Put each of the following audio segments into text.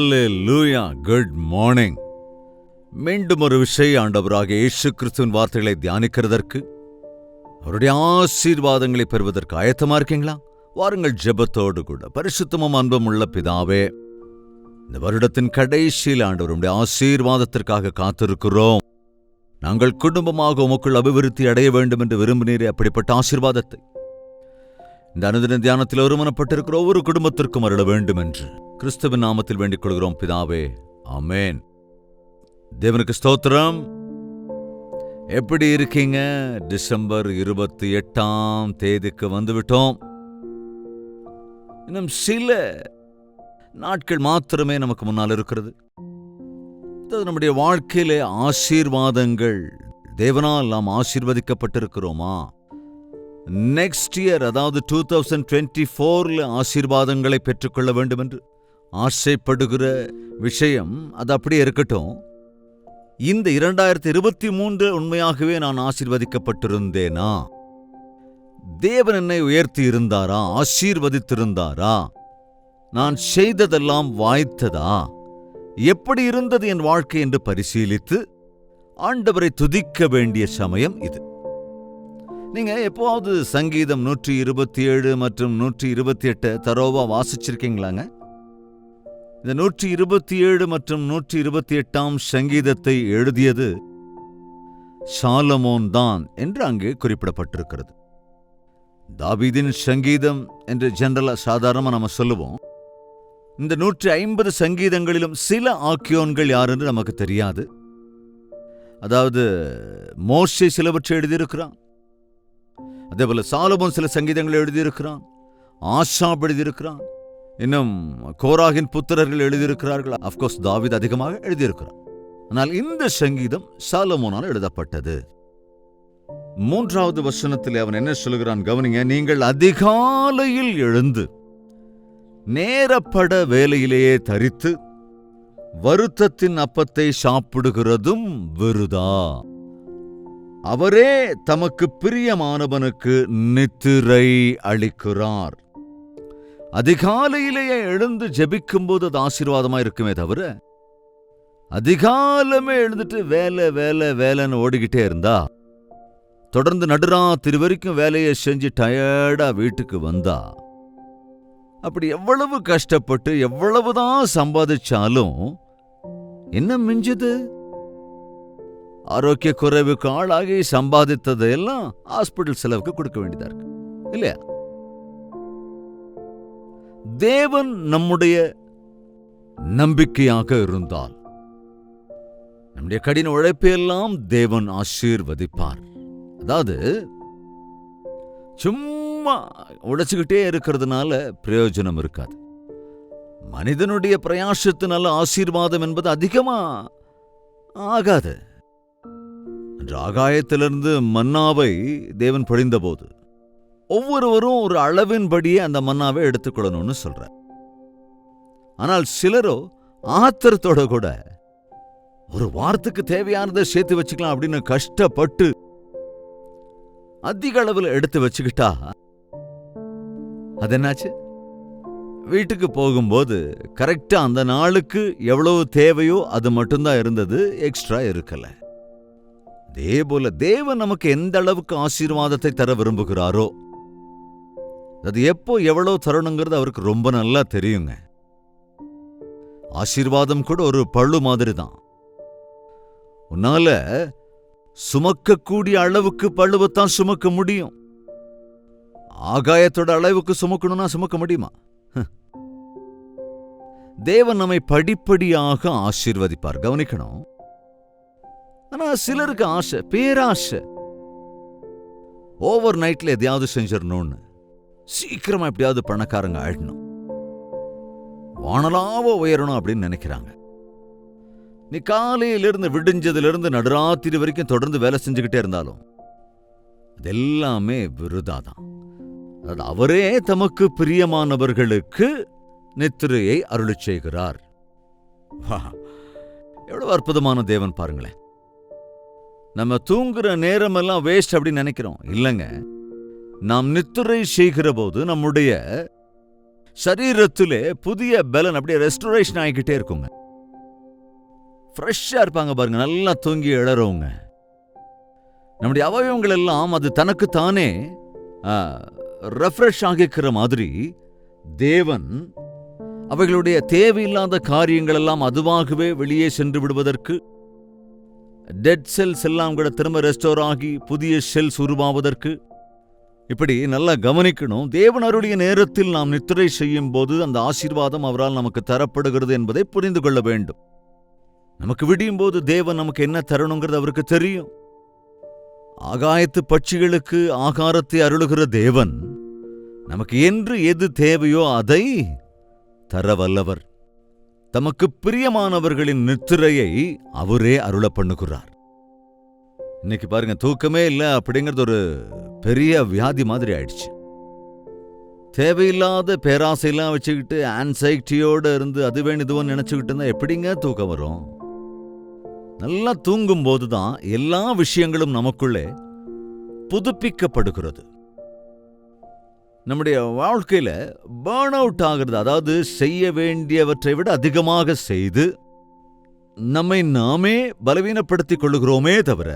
லூயா good morning மீண்டும் ஒரு விஷய ஆண்டவராக இயேசு கிறிஸ்துவின் வார்த்தைகளை தியானிக்கிறதற்கு அவருடைய ஆசீர்வாதங்களை பெறுவதற்கு ஆயத்தமா இருக்கீங்களா? வாருங்கள் ஜெபத்தோடு கூட. பரிசுத்தமும் அன்பும் உள்ள பிதாவே இந்த வருடத்தின் கடைசியில் ஆண்டவருடைய ஆசீர்வாதத்திற்காக காத்திருக்கிறோம். நாங்கள் குடும்பமாக உமக்குள் அபிவிருத்தி அடைய வேண்டும் என்று விரும்பினீரே அப்படிப்பட்ட ஆசீர்வாதத்தை. இந்த அனுதின தியானத்தில் ஒருமனப்பட்டிருக்கிற ஒவ்வொரு குடும்பத்திற்கும் அருள வேண்டும் என்று கிறிஸ்துவின் நாமத்தில் வேண்டிக் கொள்கிறோம் பிதாவே அமேன் தேவனுக்கு ஸ்தோத்திரம். எப்படி இருக்கீங்க? டிசம்பர் இருபத்தி எட்டாம் தேதிக்கு வந்துவிட்டோம். இன்னும் சில நாட்கள் மாத்திரமே நமக்கு முன்னால் இருக்கிறது. நம்முடைய வாழ்க்கையிலே ஆசீர்வாதங்கள். தேவனால் நாம் ஆசீர்வதிக்கப்பட்டிருக்கிறோமா? நெக்ஸ்ட் இயர் அதாவது டூ தௌசண்ட் டுவெண்ட்டி ஃபோரில் ஆசீர்வாதங்களை பெற்றுக்கொள்ள வேண்டும் என்று ஆசைப்படுகிற விஷயம் அது அப்படியே இருக்கட்டும். இந்த இரண்டாயிரத்தி இருபத்தி மூன்று உண்மையாகவே நான் ஆசீர்வதிக்கப்பட்டிருந்தேனா? தேவன் என்னை உயர்த்தி இருந்தாரா ஆசீர்வதித்திருந்தாரா? நான் செய்ததெல்லாம் வாய்த்ததா? எப்படி இருந்தது என் வாழ்க்கை என்று பரிசீலித்து ஆண்டவரை துதிக்க வேண்டிய சமயம் இது. நீங்க எப்போவாவது சங்கீதம் நூற்றி இருபத்தி ஏழு மற்றும் நூற்றி இருபத்தி எட்டு தரோவா வாசிச்சிருக்கீங்களாங்க? இந்த நூற்றி இருபத்தி ஏழு மற்றும் நூற்றி இருபத்தி எட்டாம் சங்கீதத்தை எழுதியது சாலமோன் தான் என்று அங்கே குறிப்பிடப்பட்டிருக்கிறது. தாபீதின் சங்கீதம் என்று ஜெனரலா சாதாரணமா நம்ம சொல்லுவோம். இந்த நூற்றி ஐம்பது சங்கீதங்களிலும் சில ஆக்கியோன்கள் யார் என்று நமக்கு தெரியாது. அதாவது மோசே சிலவற்றை எழுதியிருக்கிறான். அதே போல சாலபம் சில சங்கீதங்களை எழுதியிருக்கிறான். ஆஷாப் எழுதியிருக்கிறான். இன்னும் கோராகின் புத்திரர்கள் எழுதியிருக்கிறார்கள். அஃப்கோர்ஸ் தாவித் அதிகமாக எழுதியிருக்கிறான். ஆனால் இந்த சங்கீதம் சாலமோனால் எழுதப்பட்டது. மூன்றாவது வசனத்தில் அவன் என்ன சொல்கிறான் கவனிங்க நீங்கள் அதிகாலையில் எழுந்து நேரப்பட வேலையிலேயே தரித்து வருத்தத்தின் அப்பத்தை சாப்பிடுகிறதும் விருதா? அவரே தமக்கு பிரியமானவனுக்கு நித்திரை அளிக்கிறார். அதிகாலையிலேயே எழுந்து ஜெபிக்கும்போது அது ஆசீர்வாதமா இருக்குமே தவிர அதிகாலமே எழுந்துட்டு வேலை வேலை வேலைன்னு ஓடிக்கிட்டே இருந்தா தொடர்ந்து நடுராத்திரி வரைக்கும் வேலையை செஞ்சு டயர்டா வீட்டுக்கு வந்தா அப்படி எவ்வளவு கஷ்டப்பட்டு எவ்வளவுதான் சம்பாதிச்சாலும் என்ன மிஞ்சது? ஆரோக்கிய குறைவுக்கு ஆளாகி சம்பாதித்ததையெல்லாம் ஹாஸ்பிட்டல் செலவுக்கு கொடுக்க வேண்டியதா இருக்கு. இல்லையா? தேவன் நம்முடைய நம்பிக்கையாக இருந்தால் நம்முடைய கடின உழைப்பையெல்லாம் தேவன் ஆசீர்வதிப்பார். அதாவது சும்மா உழைச்சிக்கிட்டே இருக்கிறதுனால பிரயோஜனம் இருக்காது. மனிதனுடைய பிரயாசத்தினால ஆசீர்வாதம் என்பது அதிகமா ஆகாது. அன்று ஆகாயத்திலிருந்து மன்னாவை தேவன் பொழிந்தபோது ஒவ்வொருவரும் ஒரு அளவின்படியே அந்த மன்னாவை எடுத்துக்கொள்ளணும்னு சொல்ற ஆனால் சிலரோ ஆத்திரத்தோட கூட ஒரு வாரத்துக்கு தேவையானதை சேர்த்து வச்சுக்கலாம் அப்படின்னு கஷ்டப்பட்டு அதிக அளவில் எடுத்து வச்சுக்கிட்டா அது என்னாச்சு? வீட்டுக்கு போகும்போது கரெக்டா அந்த நாளுக்கு எவ்வளவு தேவையோ அது மட்டும்தான் இருந்தது எக்ஸ்ட்ரா இருக்கல. அதே போல தேவன் நமக்கு எந்த அளவுக்கு ஆசீர்வாதத்தை தர விரும்புகிறாரோ அது எப்போ எவ்வளோ தரணுங்கிறது அவருக்கு ரொம்ப நல்லா தெரியுங்க. ஆசீர்வாதம் கூட ஒரு பழு மாதிரி தான் உன்னால சுமக்கக்கூடிய அளவுக்கு பழுவைத்தான் சுமக்க முடியும். ஆகாயத்தோட அளவுக்கு சுமக்கணும்னா சுமக்க முடியுமா? தேவன் நம்மை படிப்படியாக ஆசீர்வதிப்பார். கவனிக்கணும். ஆனா சிலருக்கு ஆசை பேராசை. ஓவர் நைட்ல எதையாவது செஞ்சிடணும்னு சீக்கிரமா எப்படியாவது பணக்காரங்க ஆயிடணும் வானலாவ உயரணும் அப்படின்னு நினைக்கிறாங்க. நீ காலையிலிருந்து விடிஞ்சதுலேருந்து நடுராத்திரி வரைக்கும் தொடர்ந்து வேலை செஞ்சுக்கிட்டே இருந்தாலும் அதெல்லாமே விருதாதான். அதாவது அவரே தமக்கு பிரியமானவர்களுக்கு நித்திரையை அருளி செய்கிறார். எவ்வளவு அற்புதமான தேவன் பாருங்களேன். நம்ம தூங்குற நேரமெல்லாம் வேஸ்ட் அப்படின்னு நினைக்கிறோம். இல்லைங்க. நாம் நித்திரை செய்கிற போது நம்முடைய சரீரத்திலே புதிய பலன் அப்படியே ரெஸ்டரேஷன் ஆகிக்கிட்டே இருக்குங்க. ஃப்ரெஷ்ஷாக இருப்பாங்க பாருங்க. நல்லா தூங்கி எழறவங்க. நம்முடைய அவயவங்கள் எல்லாம் அது தனக்குத்தானே ரெஃப்ரெஷ் ஆகிக்கிற மாதிரி தேவன் அவைகளுடைய தேவையில்லாத காரியங்கள் எல்லாம் அதுவாகவே வெளியே சென்று விடுவதற்கு டெட் செல்ஸ் எல்லாம் கூட திரும்ப ரெஸ்டோர் ஆகி புதிய செல்ஸ் உருவாவதற்கு. இப்படி நல்லா கவனிக்கணும். தேவன் அருளிய நேரத்தில் நாம் நித்திரை செய்யும் போது அந்த ஆசீர்வாதம் அவரால் நமக்கு தரப்படுகிறது என்பதை புரிந்து கொள்ள வேண்டும். நமக்கு விடியும் போது தேவன் நமக்கு என்ன தரணுங்கிறது அவருக்கு தெரியும். ஆகாயத்து பட்சிகளுக்கு ஆகாரத்தை அருளுகிற தேவன் நமக்கு என்று எது தேவையோ அதை தர வல்லவர் தமக்கு பிரியமானவர்களின் நித்திரையை அவரே அருள பண்ணுகிறார் இன்னைக்கு பாருங்க தூக்கமே இல்லை அப்படிங்கிறது ஒரு பெரிய வியாதி மாதிரி ஆயிடுச்சு. தேவையில்லாத பேராசையெல்லாம் வச்சுக்கிட்டு ஆன்சைட்டியோடு இருந்து அது வேணுதுவோன்னு நினச்சிக்கிட்டு இருந்தால் எப்படிங்க தூக்கம் வரும்? நல்லா தூங்கும் போதுதான் எல்லா விஷயங்களும் நமக்குள்ளே புதுப்பிக்கப்படுகிறது. நம்முடைய வாழ்க்கையில பேர்ன் அவுட் ஆகிறது அதாவது செய்ய வேண்டியவற்றை விட அதிகமாக செய்து நம்மை நாமே பலவீனப்படுத்திக் கொள்ளுகிறோமே தவிர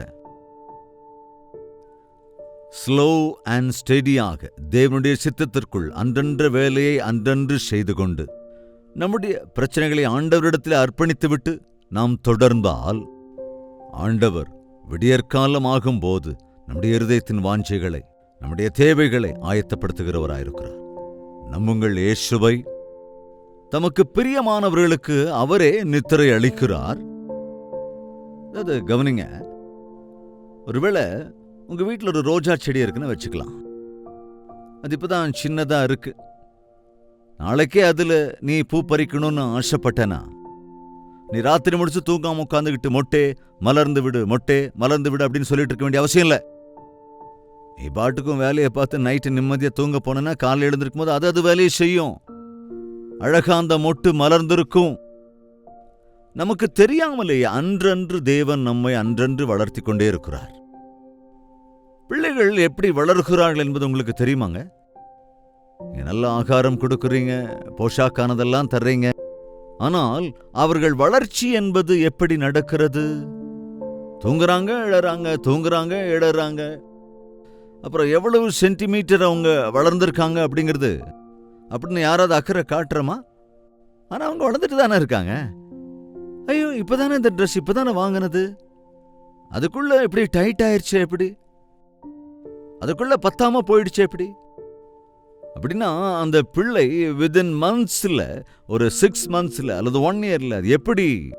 ஸ்லோ அண்ட் ஸ்டெடியாக தேவனுடைய சித்தத்திற்குள் அன்றன்ற வேலையை அன்றன்று செய்து கொண்டு நம்முடைய பிரச்சனைகளை ஆண்டவரிடத்தில் அர்ப்பணித்துவிட்டு நாம் தொடர்ந்தால் ஆண்டவர் விடியற்காலம் ஆகும்போது நம்முடைய இருதயத்தின் வாஞ்சைகளை நம்முடைய தேவைகளை ஆயத்தப்படுத்துகிறவராயிருக்கிறார். நம்புங்கள் இயேசுவை. தமக்கு பிரியமானவர்களுக்கு அவரே நித்திரை அளிக்கிறார். அது கவனிங்க ஒருவேளை உங்க வீட்டில் ஒரு ரோஜா செடி இருக்குன்னு வச்சுக்கலாம். அது இப்பதான் சின்னதா இருக்கு. நாளைக்கே அதுல நீ பூ பறிக்கணும்னு ஆசைப்பட்டனா? நீ ராத்திரி முடிச்சு தூங்காம உட்காந்துக்கிட்டு மொட்டே மலர்ந்து விடு மொட்டே மலர்ந்து விடு அப்படின்னு சொல்லிட்டு இருக்க வேண்டிய அவசியம் இல்லை. நீ பாட்டுக்கும் வேலையை பார்த்து நைட்டு நிம்மதியாக தூங்க போனேன்னா காலையில் எழுந்திருக்கும் போது அது அது வேலையை செய்யும். அழகா அந்த மொட்டு மலர்ந்திருக்கும். நமக்கு தெரியாமலேயே அன்றன்று தேவன் நம்மை அன்றன்று வளர்த்தி கொண்டே இருக்கிறார். பிள்ளைகள் எப்படி வளர்கிறார்கள் என்பது உங்களுக்கு தெரியுமாங்க? நல்ல ஆகாரம் கொடுக்குறீங்க போஷாக்கானதெல்லாம் தர்றீங்க. ஆனால் அவர்கள் வளர்ச்சி என்பது எப்படி நடக்கிறது? தூங்குறாங்க எழறாங்க தூங்குறாங்க எழறாங்க. அப்புறம் எவ்வளவு சென்டிமீட்டர் அவங்க வளர்ந்துருக்காங்க அப்படிங்கிறது? அப்படின்னு யாராவது அக்கறை காட்டுறோமா? ஆனால் அவங்க வளர்ந்துட்டு தானே இருக்காங்க. ஐயோ இப்போதானே இந்த ட்ரெஸ் இப்போதானே வாங்கினது? அதுக்குள்ள எப்படி டைட் ஆயிடுச்சு எப்படி? அதுக்குள்ள பத்தாம போயிடுச்சு எப்படி? அப்படின்னா அந்த பிள்ளை வித்தின் மந்த்ஸில் ஒரு சிக்ஸ் மந்த்ஸில் அல்லது ஒன் இயரில் அது எப்படி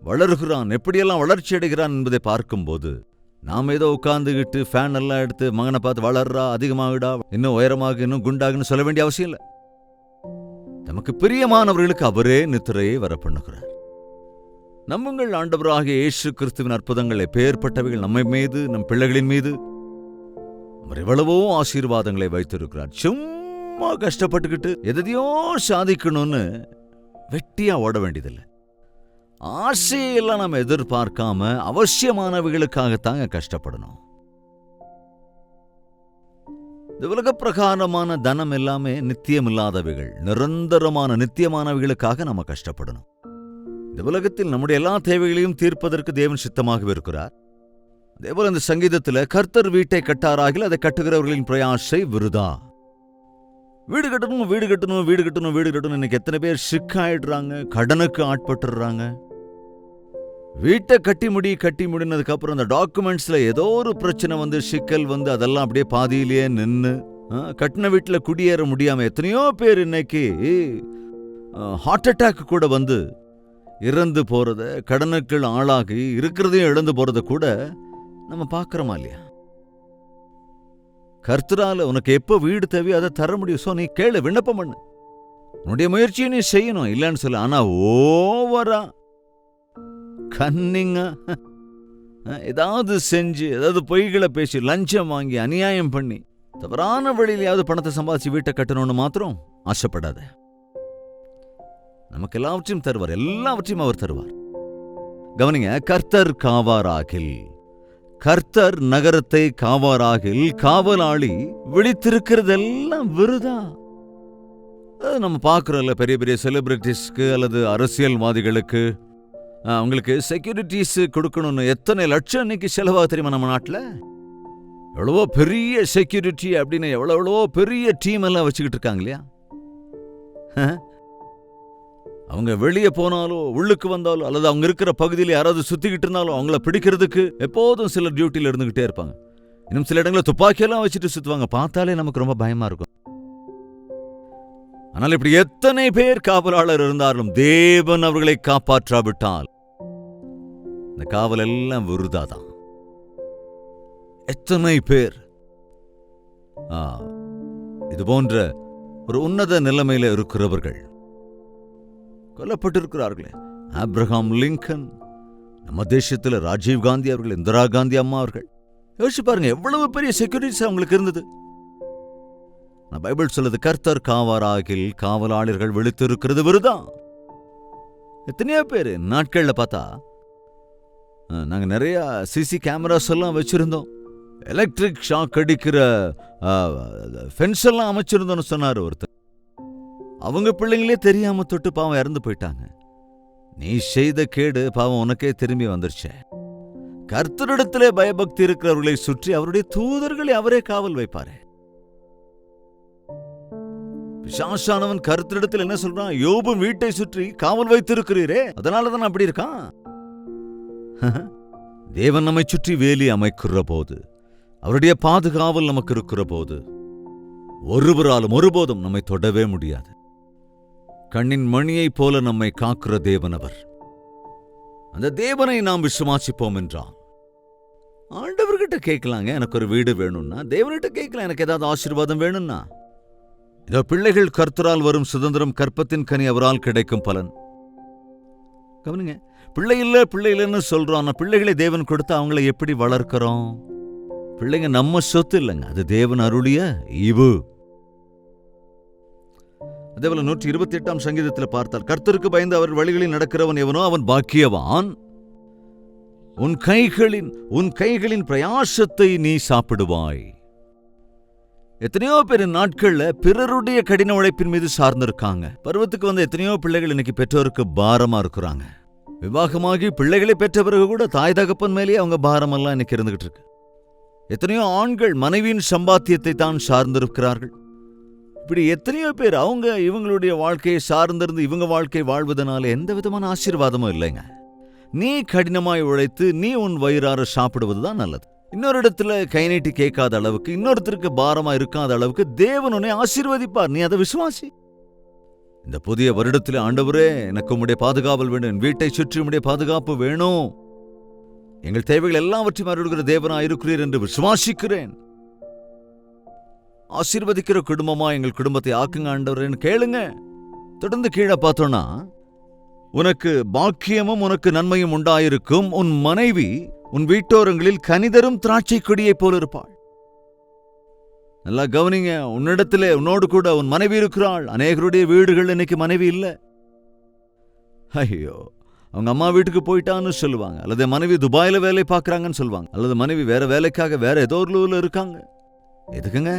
வளர்கிறான் எப்படியெல்லாம் வளர்ச்சி அடைகிறான் என்பதை பார்க்கும்போது நாம் ஏதோ உட்காந்துக்கிட்டு ஃபேன் எல்லாம் எடுத்து மகனை பார்த்து வளர்றா அதிகமாகிடா இன்னும் உயரமாக இன்னும் குண்டாகுன்னு சொல்ல வேண்டிய அவசியம் இல்லை. நமக்கு பிரியமானவர்களுக்கு அவரே நித்திரையை வர பண்ணுகிறார் நம்புங்கள் ஆண்டவராகிய இயேசு கிறிஸ்துவின் அற்புதங்கள் எப்பேற்பட்டவைகள் நம்மை மீது நம் பிள்ளைகளின் மீது அவர் எவ்வளவோ ஆசீர்வாதங்களை வைத்திருக்கிறார். சும்மா கஷ்டப்பட்டுக்கிட்டு எதையோ சாதிக்கணும்னு வெட்டியா ஓட வேண்டியதில்லை. ஆசையெல்லாம் நம்ம எதிர்பார்க்காம அவசியமானவைகளுக்காகத்தாங்க கஷ்டப்படணும். இந்த உலக பிரகாரமான தனம் எல்லாமே நித்தியம் இல்லாதவைகள் நிரந்தரமான நித்தியமானவைகளுக்காக நம்ம கஷ்டப்படணும். இந்த உலகத்தில் நம்முடைய எல்லா தேவைகளையும் தீர்ப்பதற்கு தேவன் சித்தமாகவே இருக்கிறார். அதேபோல் இந்த சங்கீதத்துல கர்த்தர் வீட்டை கட்டாராகில் அதை கட்டுகிறவர்களின் பிரயாசை விருதா. வீடு கட்டணும் வீடு கட்டணும் வீடு கட்டணும் வீடு கட்டணும் இன்னைக்கு எத்தனை பேர் சிக்காயிடுறாங்க கடனுக்கு ஆட்பட்டுடுறாங்க வீட்டை கட்டி முடி கட்டி முடினதுக்கு அப்புறம் அந்த டாக்குமெண்ட்ஸ்ல ஏதோ ஒரு பிரச்சனை வந்து சிக்கல் வந்து அதெல்லாம் அப்படியே பாதியிலேயே நின்று கட்டின வீட்டில் குடியேற முடியாம எத்தனையோ பேர் இன்னைக்கு ஹார்ட் அட்டாக் கூட வந்து இறந்து போறத கடனுக்கள் ஆளாகி இருக்கிறதையும் இழந்து போறத கூட நம்ம பார்க்குறோமா இல்லையா? கர்த்தரால உனக்கு எப்போ வீடு தேவையோ அதை தர முடியும். ஸோ நீ கேளு விண்ணப்பம் பண்ணு. உன்னுடைய முயற்சியை நீ செய்யணும். இல்லைன்னு சொல்ல. ஆனா ஓவரா கன்னிங்கா ஏதாவது செஞ்சு ஏதாவது பொய்களை பேசி லஞ்சம் வாங்கி அநியாயம் பண்ணி தவறான வழியிலையாவது பணத்தை சம்பாதிச்சு வீட்டை கட்டணும்னு மாத்திரம் ஆசைப்படாத. நமக்கு எல்லாவற்றையும் தருவார். எல்லாவற்றையும் அவர் தருவார். கவனிங்க கர்த்தர் காவாராகில். கர்த்தர் நகரத்தை காவாராகில். காவலாளி விழித்திருக்கிறதெல்லாம் விருதா? நம்ம பார்க்குறோம்ல பெரிய பெரிய செலிபிரிட்டிஸ்க்கு அல்லது அரசியல்வாதிகளுக்கு. உங்களுக்கு செக்யூரிட்டிஸ் கொடுக்கணும்னு எத்தனை லட்சம் இன்னைக்கு செலவாக தெரியுமா நம்ம நாட்டில்? எவ்வளவோ பெரிய செக்யூரிட்டி அப்படின்னு எவ்வளோ எவ்வளவோ பெரிய டீம் எல்லாம் வச்சுக்கிட்டு இருக்காங்க இல்லையா? ஆ? அவங்க வெளியே போனாலோ உள்ளுக்கு வந்தாலோ அல்லது அவங்க இருக்கிற பகுதியில் யாராவது சுத்திக்கிட்டு இருந்தாலும் அவங்கள பிடிக்கிறதுக்கு எப்போதும் சிலர் டியூட்டியில் இருந்துகிட்டே இருப்பாங்க. இன்னும் சில இடங்களில் துப்பாக்கியெல்லாம் வச்சுட்டு சுற்றுவாங்க பார்த்தாலே நமக்கு ரொம்ப பயமா இருக்கும். ஆனால் இப்படி எத்தனை பேர் காவலாளர் இருந்தாலும் தேவன் அவர்களை காப்பாற்றாவிட்டால் இந்த காவல் எல்லாம் விருதாதான். எத்தனை பேர்? இது போன்ற ஒரு உன்னத நிலைமையில இருக்கிறவர்கள். கொல்லப்பட்டிருக்கிறார்களே. ஆப்ரஹாம் லிங்கன் நம்ம தேசத்தில் ராஜீவ் காந்தி அவர்கள் இந்திரா காந்தி அம்மா அவர்கள். யோசிச்சு பாருங்க எவ்வளவு பெரிய செக்யூரிட்டிஸ் அவங்களுக்கு இருந்தது. நான் பைபிள் சொல்லுது கர்த்தர் காவாராகில் காவலாளர்கள் விழித்திருக்கிறது விருதான் எத்தனையோ பேர் நாட்கள்ல பார்த்தா நாங்கள் நாங்க நிறைய சிசி கேமராஸ் எல்லாம் வச்சிருந்தோம். எலக்ட்ரிக் ஷாக் அடிக்கிற ஃபென்ஸ் எல்லாம் அமைச்சிருந்தோம்னு சொன்னார் ஒருத்தர். அவங்க பிள்ளைங்களே தெரியாம தொட்டு பாவம் இறந்து போயிட்டாங்க. நீ செய்த கேடு பாவம் உனக்கே திரும்பி வந்துருச்சே. கர்த்தரிடத்திலே பயபக்தி இருக்கிறவர்களை சுற்றி அவருடைய தூதர்களை அவரே காவல் வைப்பாரே. பிசாசானவன் கருத்திடத்தில் என்ன சொல்றான்? யோபும் வீட்டை சுற்றி காவல் வைத்திருக்கிறீரே அதனால தான் அப்படி இருக்கான். தேவன் நம்மை சுற்றி வேலி அமைக்கிற போது அவருடைய பாதுகாவல் நமக்கு இருக்கிற போது ஒருவராலும் ஒருபோதும் நம்மை தொடவே முடியாது. கண்ணின் மணியைப் போல நம்மை காக்கிற தேவன் அவர். அந்த தேவனை நாம் விசுவாசிப்போம் என்றான். ஆண்டவர்கிட்ட கேட்கலாங்க எனக்கு ஒரு வீடு வேணும்னா. தேவன்கிட்ட கேட்கலாம் எனக்கு ஏதாவது ஆசீர்வாதம் வேணும்னா. இதோ பிள்ளைகள் கர்த்தரால் வரும் சுதந்திரம் கற்பத்தின் கனி அவரால் கிடைக்கும் பலன். கவனிங்க பிள்ளை இல்லை பிள்ளை இல்லைன்னு சொல்கிறோம் ஆனால் பிள்ளைகளை தேவன் கொடுத்தா அவங்கள எப்படி வளர்க்கிறோம்? பிள்ளைங்க நம்ம சொத்து இல்லைங்க. அது தேவன் அருளிய ஈவு அதேபோல நூற்றி இருபத்தி எட்டாம் சங்கீதத்தில் பார்த்தால் கர்த்தருக்கு பயந்து அவர் வழிகளில் நடக்கிறவன் எவனோ அவன் பாக்கியவான். உன் கைகளின் உன் கைகளின் பிரயாசத்தை நீ சாப்பிடுவாய். எத்தனையோ பேர் நாட்கள்ல பிறருடைய கடின உழைப்பின் மீது சார்ந்திருக்காங்க. பருவத்துக்கு வந்த எத்தனையோ பிள்ளைகள் இன்னைக்கு பெற்றோருக்கு பாரமா இருக்கிறாங்க. விவாகமாகி பிள்ளைகளை பெற்ற பிறகு கூட தாய் தகப்பன் மேலேயே அவங்க பாரமெல்லாம் இன்னைக்கு இருந்துகிட்டு இருக்கு. எத்தனையோ ஆண்கள் மனைவியின் சம்பாத்தியத்தை தான் சார்ந்திருக்கிறார்கள். இப்படி எத்தனையோ பேர் அவங்க இவங்களுடைய வாழ்க்கையை சார்ந்திருந்து இவங்க வாழ்க்கை வாழ்வதனால எந்த விதமான ஆசீர்வாதமும் இல்லைங்க. நீ கடினமாய் உழைத்து நீ உன் வயிறார சாப்பிடுவது தான் நல்லது. இன்னொரு இடத்துல கை நீட்டி கேட்காத அளவுக்கு இன்னொருத்தருக்கு பாரமா இருக்காத அளவுக்கு தேவன் உன்னை ஆசீர்வதிப்பார். நீ அதை விசுவாசி. இந்த புதிய வருடத்தில் ஆண்டவரே எனக்கு உம்முடைய பாதுகாவல் வேண்டும். என் வீட்டை சுற்றி உம்முடைய பாதுகாப்பு வேணும். எங்கள் தேவைகள் எல்லாவற்றையும் அருள்கிற தேவனா இருக்கிறீர் என்று விசுவாசிக்கிறேன். ஆசீர்வதிக்கிற குடும்பமா எங்கள் குடும்பத்தை ஆக்குங்க ஆண்டவரேன்னு கேளுங்க. தொடர்ந்து கீழே பார்த்தோம்னா உனக்கு பாக்கியமும் உனக்கு நன்மையும் உண்டாயிருக்கும். உன் மனைவி உன் வீட்டோரங்களில் கனிதரும் திராட்சை கொடியைப் போல இருப்பாள். நல்லா கவனிங்க உன்னிடத்திலே உன்னோடு கூட உன் மனைவி இருக்கிறாள். அநேகருடைய வீடுகள் இன்னைக்கு மனைவி இல்ல. ஐயோ அவங்க அம்மா வீட்டுக்கு போயிட்டான்னு சொல்லுவாங்க. அல்லது மனைவி துபாயில வேலை பார்க்கறாங்கன்னு சொல்லுவாங்க. அல்லது மனைவி வேற வேலைக்காக வேற ஏதோ ஒரு ஊர்ல இருக்காங்க. எதுக்குங்க?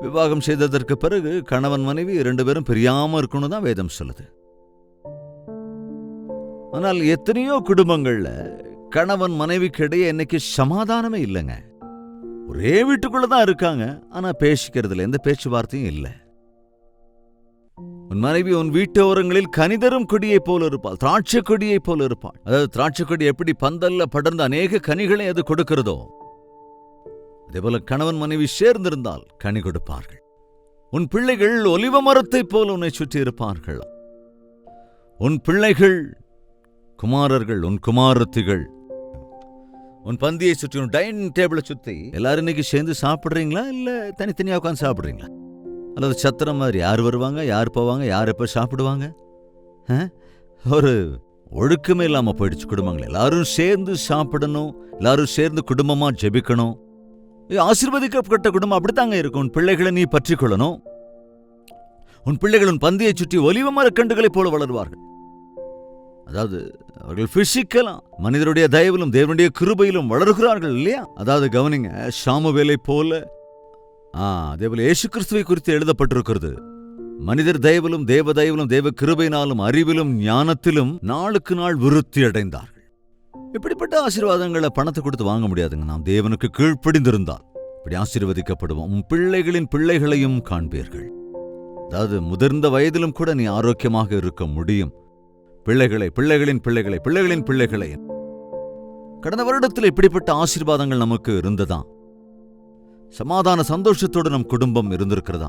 விவாகம் செய்ததற்கு பிறகு கணவன் மனைவி ரெண்டு பேரும் பிரியாமல் இருக்கணும் தான் வேதம் சொல்லுது. ஆனால் எத்தனையோ குடும்பங்கள்ல கணவன் மனைவிக்கிடையே இன்னைக்கு சமாதானமே இல்லைங்க. ஒரே வீட்டுக்குள்ள தான் இருக்காங்க. ஆனா பேசிக்கிறதுல எந்த பேச்சுவார்த்தையும் இல்லை. உன் மனைவி உன் வீட்டோரங்களில் கனிதரும் கொடியை போல இருப்பாள். திராட்சை கொடியைப் போல இருப்பாள். அதாவது திராட்சை கொடி எப்படி பந்தல்ல படர்ந்த அநேக கனிகளை அது கொடுக்கிறதோ அதேபோல கணவன் மனைவி சேர்ந்திருந்தால் கனி கொடுப்பார்கள். உன் பிள்ளைகள் ஒலிவ மரத்தைப் போல உன்னை சுற்றி இருப்பார்கள் உன் பிள்ளைகள் குமாரர்கள் உன் குமாரத்திகள் உன் பந்தியை சுற்றி உன் டைனிங் டேபிளை சுத்தி எல்லாரும் இன்னைக்கு சேர்ந்து சாப்பிடுறீங்களா? இல்ல தனித்தனியா உட்காந்து சாப்பிடுறீங்களா? அல்லது சத்திரம் மாதிரி யார் வருவாங்க யார் போவாங்க யார் எப்ப சாப்பிடுவாங்க? ஒரு ஒழுக்கமே இல்லாம போயிடுச்சு குடும்பங்கள். எல்லாரும் சேர்ந்து சாப்பிடணும் எல்லாரும் சேர்ந்து குடும்பமா ஜெபிக்கணும். இது ஆசீர்வதிக்கப்பட்ட குடும்பம் அப்படித்தாங்க இருக்கும் உன் பிள்ளைகளை நீ பற்றிக் கொள்ளணும் உன் பிள்ளைகள் உன் பந்தியை சுற்றி ஒலிவ மரக்கண்டுகளைப் போல வளருவார்கள். அதாவது அவர்கள் பிசிக்கலாம் மனிதருடைய தயவிலும் தேவனுடைய கிருபையிலும் வளர்கிறார்கள் இல்லையா? அதாவது கவனிங்க சாமுவேலை போல ஆ அதேபோல இயேசு கிறிஸ்துவை குறித்து எழுதப்பட்டிருக்கிறது. மனிதர் தயவிலும் தேவ தயவிலும் தேவ கிருபையினாலும் அறிவிலும் ஞானத்திலும் நாளுக்கு நாள் விருத்தி அடைந்தார்கள். இப்படிப்பட்ட ஆசீர்வாதங்களை பணத்தை கொடுத்து வாங்க முடியாதுங்க. நாம் தேவனுக்கு கீழ்ப்படிந்திருந்தால் இப்படி ஆசீர்வதிக்கப்படுவோம். உம் பிள்ளைகளின் பிள்ளைகளையும் காண்பீர்கள். அதாவது முதிர்ந்த வயதிலும் கூட நீ ஆரோக்கியமாக இருக்க முடியும். பிள்ளைகளை பிள்ளைகளின் பிள்ளைகளை பிள்ளைகளின் பிள்ளைகளை. கடந்த வருடத்தில் இப்படிப்பட்ட ஆசீர்வாதங்கள் நமக்கு இருந்ததா? சமாதான சந்தோஷத்தோடு நம் குடும்பம் இருந்திருக்கிறதா?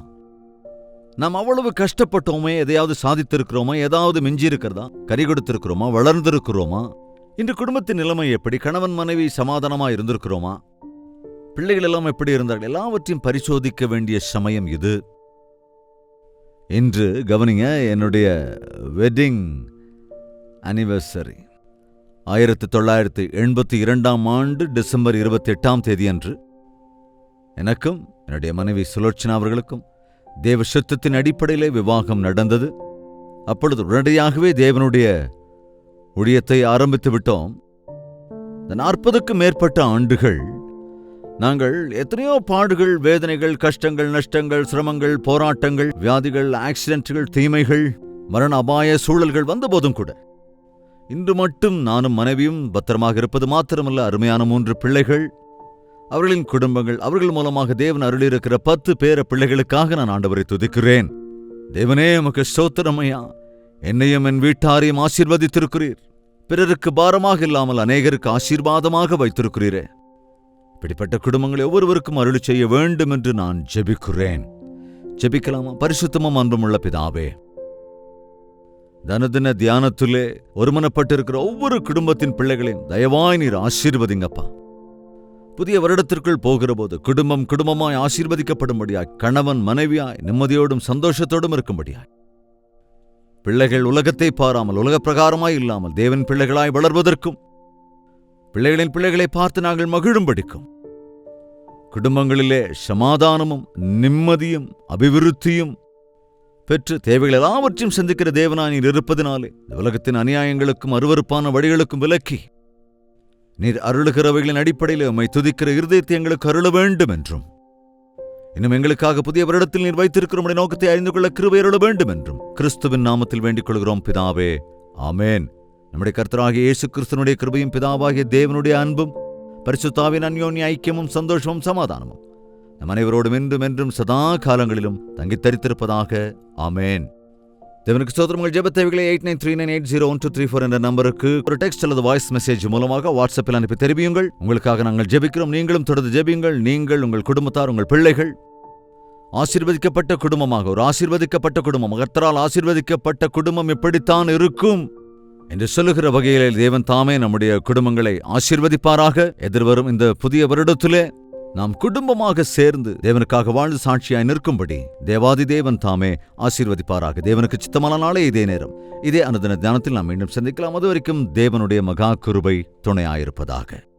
நாம் அவ்வளவு கஷ்டப்பட்டோமே எதையாவது சாதித்திருக்கிறோமா ஏதாவது மிஞ்சி இருக்கிறதா கறி கொடுத்திருக்கிறோமா வளர்ந்திருக்கிறோமா? இன்று குடும்பத்தின் நிலைமை எப்படி? கணவன் மனைவி சமாதானமா இருந்திருக்கிறோமா? பிள்ளைகள் எல்லாம் எப்படி இருந்தார்கள்? எல்லாவற்றையும் பரிசோதிக்க வேண்டிய சமயம் இது. இன்று கவனிங்க என்னுடைய வெட்டிங் அனிவர்சரி ஆயிரத்தி தொள்ளாயிரத்தி எண்பத்தி இரண்டாம் ஆண்டு டிசம்பர் இருபத்தி எட்டாம் தேதி அன்று எனக்கும் என்னுடைய மனைவி சுலோச்சனா அவர்களுக்கும் தேவ சுத்தத்தின் அடிப்படையிலே விவாகம் நடந்தது. அப்பொழுது உடனடியாகவே தேவனுடைய ஊழியத்தை ஆரம்பித்து விட்டோம். இந்த நாற்பதுக்கும் மேற்பட்ட ஆண்டுகள் நாங்கள் எத்தனையோ பாடுகள் வேதனைகள் கஷ்டங்கள் நஷ்டங்கள் சிரமங்கள் போராட்டங்கள் வியாதிகள் ஆக்சிடென்ட்கள் தீமைகள் மரண அபாய சூழல்கள் வந்தபோதும் கூட இன்று மட்டும் நானும் மனைவியும் பத்திரமாக இருப்பது மாத்திரமல்ல அருமையான மூன்று பிள்ளைகள். அவர்களின் குடும்பங்கள் அவர்கள் மூலமாக தேவன் அருளிருக்கிற பத்து பேர பிள்ளைகளுக்காக நான் ஆண்டவரை துதிக்கிறேன். தேவனே உமக்கு ஸ்தோத்திரமையா என்னையும் என் வீட்டாரையும் ஆசீர்வதித்திருக்கிறீர். பிறருக்கு பாரமாக இல்லாமல் அநேகருக்கு ஆசீர்வாதமாக வைத்திருக்கிறீரே. இப்படிப்பட்ட குடும்பங்களை ஒவ்வொருவருக்கும் அருள் செய்ய வேண்டும் என்று நான் ஜெபிக்கிறேன். ஜெபிக்கலாமா? பரிசுத்தமும் அன்புமுள்ள பிதாவே. தனதின தியானத்திலே ஒருமனப்பட்டிருக்கிற ஒவ்வொரு குடும்பத்தின் பிள்ளைகளையும் தயவாய் நீர் ஆசீர்வதிங்கப்பா. புதிய வருடத்திற்குள் போகிற போது குடும்பம் குடும்பமாய் ஆசீர்வதிக்கப்படும்படியாய் கணவன் மனைவியாய் நிம்மதியோடும் சந்தோஷத்தோடும் இருக்கும்படியாய். பிள்ளைகள் உலகத்தை பாராமல் உலக பிரகாரமாய் இல்லாமல் தேவன் பிள்ளைகளாய் வளர்வதற்கும் பிள்ளைகளின் பிள்ளைகளை பார்த்து நாங்கள் மகிழும்படிக்கும். குடும்பங்களிலே சமாதானமும் நிம்மதியும் அபிவிருத்தியும் பெற்று தேவைகள் எல்லாவற்றையும் சந்திக்கிற தேவனாய் நீர் இருப்பதினாலே உலகத்தின் அநியாயங்களுக்கும் அருவருப்பான வழிகளுக்கும் விலக்கி நீர் அருளுகிறவைகளின் அடிப்படையில் உம்மை துதிக்கிற இருதயத்தை எங்களுக்கு அருள வேண்டும் என்றும். இன்னும் எங்களுக்காக புதிய வருடத்தில் நீர் வைத்திருக்கிற நோக்கத்தை அறிந்து கொள்ள கிருபை அருள வேண்டும் என்றும். கிறிஸ்துவின் நாமத்தில் வேண்டிக் கொள்கிறோம் பிதாவே. ஆமேன். நம்முடைய கர்த்தராகிய இயேசு கிறிஸ்தனுடைய கிருபையும் பிதாவாகிய தேவனுடைய அன்பும் பரிசுத்தாவின் அந்யோன்ய ஐக்கியமும் சந்தோஷமும் சமாதானமும். நம் அனைவரோடும் என்றும் என்றும் சதா காலங்களிலும் தங்கித் தரித்திருப்பதாக ஆமேன். தேவனுக்கு ஸ்தோத்திரங்கள் ஜெபத்தேவைகளை eight nine three nine eight zero one two three four என்ற நம்பருக்கு ஒரு டெக்ஸ்ட் அல்லது வாய்ஸ் மெசேஜ் மூலமாக வாட்ஸ்அப்பில் அனுப்பி தெரிவியுங்கள். உங்களுக்காக நாங்கள் ஜெபிக்கிறோம். நீங்களும் தொடர்ந்து ஜெபியுங்கள். நீங்கள் உங்கள் குடும்பத்தார் உங்கள் பிள்ளைகள். ஆசீர்வதிக்கப்பட்ட குடும்பமாக ஒரு ஆசீர்வதிக்கப்பட்ட குடும்பம். கர்த்தரால் ஆசீர்வதிக்கப்பட்ட குடும்பம் எப்படித்தான் இருக்கும் என்று சொல்லுகிற வகையிலே தேவன் தாமே நம்முடைய குடும்பங்களை ஆசீர்வதிப்பாராக. எதிர்வரும் இந்த புதிய வருடத்திலே நாம் குடும்பமாக சேர்ந்து தேவனுக்காக வாழ்ந்து சாட்சியாய் நிற்கும்படி தேவாதி தேவன் தாமே ஆசீர்வதிப்பாராக. தேவனுக்கு சித்தமான நாளே இதே நேரம். இதே அனுதின தியானத்தில் நாம் மீண்டும் சந்திக்கலாம். அது வரைக்கும் தேவனுடைய மகா குருபை துணையாயிருப்பதாக.